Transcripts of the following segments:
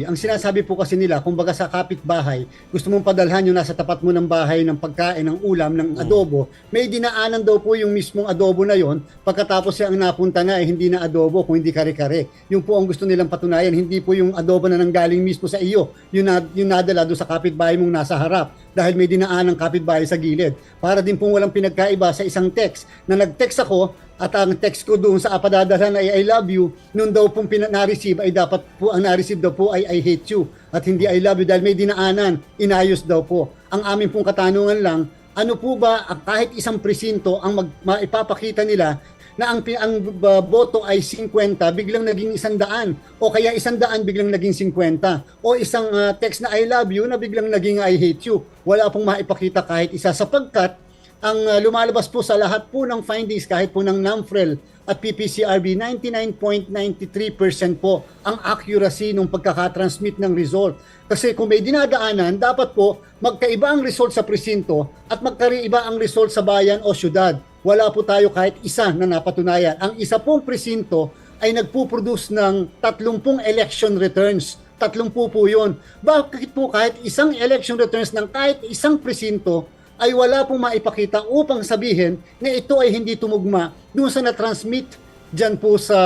Ang sinasabi po kasi nila, kumbaga sa kapitbahay, gusto mong padalhan yung nasa tapat mo ng bahay ng pagkain, ng ulam, ng adobo, may dinaanan daw po yung mismong adobo na yon. Pagkatapos ang napunta na eh, hindi na adobo kung hindi kare-kare. Yung po ang gusto nilang patunayan, hindi po yung adobo na nanggaling mismo sa iyo, yung, na, yung nadala doon sa kapitbahay mong nasa harap dahil may dinaan ng kapitbahay sa gilid. Para din pong walang pinagkaiba sa isang text na nag-text ako at ang text ko doon sa apadadalan ay I love you, nung daw pong pina- ay dapat po ang na-receive daw po ay I hate you at hindi I love you dahil may dinaanan, inayos daw po. Ang amin pong katanungan lang, ano po ba kahit isang presinto ang mag, maipapakita nila na ang, ang uh, boto ay 50, biglang naging 100 o kaya 100 biglang naging 50 o isang uh, text na I love you na biglang naging I hate you. Wala pong maipakita kahit isa sapagkat ang uh, lumalabas po sa lahat po ng findings kahit po ng NAMFREL at PPCRB 99.93% po ang accuracy ng pagkakatransmit ng result. Kasi kung may dinadaanan, dapat po magkaiba ang result sa presinto at magkaiba ang result sa bayan o syudad. Wala po tayo kahit isa na napatunayan. Ang isa pong presinto ay nagpo-produce ng 30 election returns. 30 po yun. Bakit po kahit isang election returns ng kahit isang presinto ay wala pong maipakita upang sabihin na ito ay hindi tumugma doon sa na-transmit dyan po sa,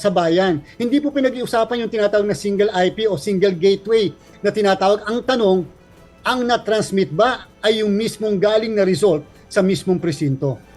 sa bayan. Hindi po pinag-iusapan yung tinatawag na single IP o single gateway na tinatawag. Ang tanong, ang na-transmit ba ay yung mismong galing na result sa mismong presinto?